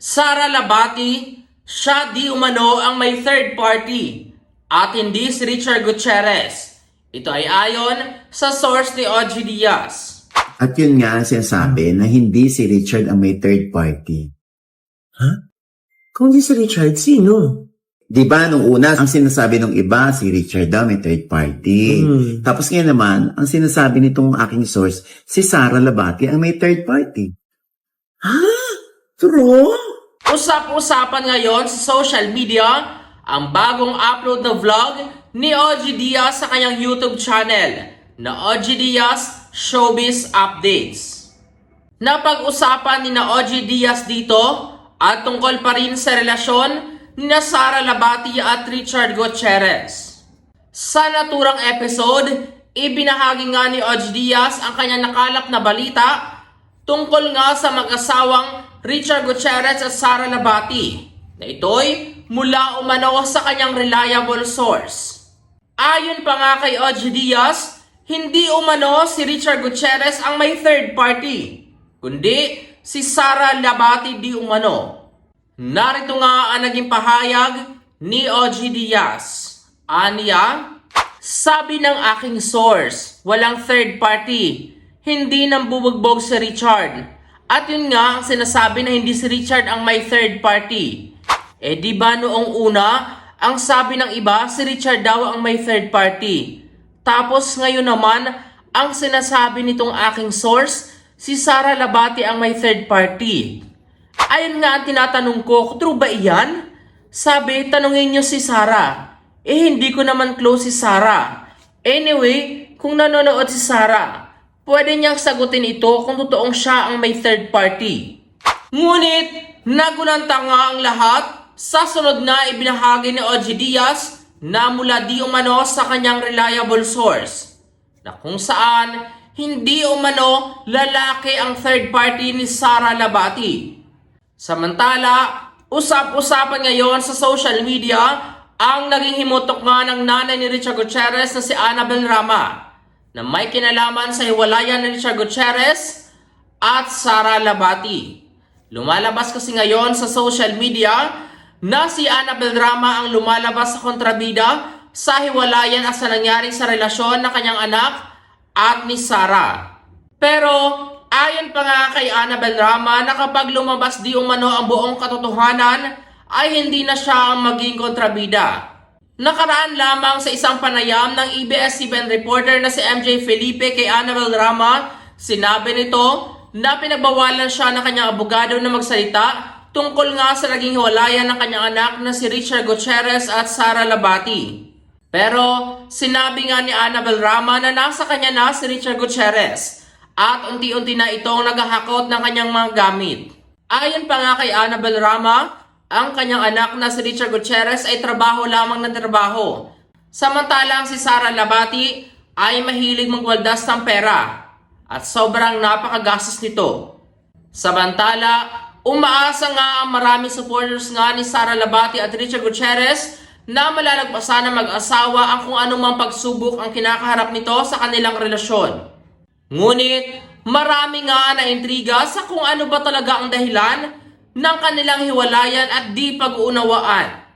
Sara Labati, siya di umano ang may third party at hindi si Richard Gutierrez. Ito ay ayon sa source ni OG Diaz. At yun nga ang sinasabi na hindi si Richard ang may third party. Kung di si Richard, sino? Di ba nung una, ang sinasabi ng iba, si Richard daw may third party. Hmm. Tapos ngayon naman, ang sinasabi nitong aking source, si Sarah Labati ang may third party. Ha? True? Usap-usapan ngayon sa social media ang bagong upload na vlog ni OG Diaz sa kanyang YouTube channel na OG Diaz Showbiz Updates. Napag-usapan ni na OG Diaz dito at tungkol pa rin sa relasyon ni na Sara Labati at Richard Gutierrez. Sa naturang episode, ibinahagi nga ni OG Diaz ang kanyang nakalap na balita tungkol nga sa mag-asawang Richard Gutierrez at Sara Labati na ito'y mula umano sa kanyang reliable source. Ayon pa nga kay OG Diaz, hindi umano si Richard Gutierrez ang may third party, kundi si Sara Labati di umano. Narito nga ang naging pahayag ni OG Diaz. Aniya, sabi ng aking source, walang third party. Hindi nang bubugbog si Richard. At yun nga ang sinasabi na hindi si Richard ang may third party. Eh di ba noong una, ang sabi ng iba si Richard daw ang may third party. Tapos ngayon naman, ang sinasabi nitong aking source, si Sara Labati ang may third party. Ayun nga ang tinatanong ko, true ba iyan? Sabi, tanungin niyo si Sara. Eh, hindi ko naman close si Sara. Anyway, kung nanonood si Sara, pwede niyang sagutin ito kung totoong siya ang may third party. Ngunit, nagulanta nga ang lahat sa sunod na ibinahagi ni OG Diaz na mula di umano sa kanyang reliable source na kung saan hindi umano lalaki ang third party ni Sara Labati. Samantala, usap-usapan ngayon sa social media ang naging himutok nga ng nanay ni Richard Gutierrez na si Annabel Rama na may kinalaman sa hiwalayan ni Richard Gutierrez at Sara Labati. Lumalabas kasi ngayon sa social media na si Annabel Rama ang lumalabas sa kontrabida sa hiwalayan at sa nangyari sa relasyon ng kanyang anak at ni Sara. Pero ayon pa nga kay Annabel Rama na kapag lumabas di umano ang buong katotohanan ay hindi na siya ang maging kontrabida. Nakaraan lamang sa isang panayam ng EBS-CBN reporter na si MJ Felipe kay Annabel Rama, sinabi nito na pinagbawalan siya ng kanyang abogado na magsalita tungkol nga sa naging hiwalayan ng kanyang anak na si Richard Gutierrez at Sara Labati. Pero sinabi nga ni Annabel Rama na nasa kanya na si Richard Gutierrez at unti-unti na itong naghahakot ng kanyang mga gamit. Ayon pa nga kay Annabel Rama, ang kanyang anak na si Richard Gutierrez ay trabaho lamang ng trabaho. Samantalang si Sara Labati ay mahilig magwaldas ng pera at sobrang napakagastos nito. Samantala, umaasa nga ang maraming supporters nga ni Sara Labati at Richard Gutierrez na malalagpasan ng mag-asawa ang kung anumang pagsubok ang kinakaharap nito sa kanilang relasyon. Ngunit, marami nga na intriga sa kung ano ba talaga ang dahilan ng kanilang hiwalayan at di pag-uunawaan.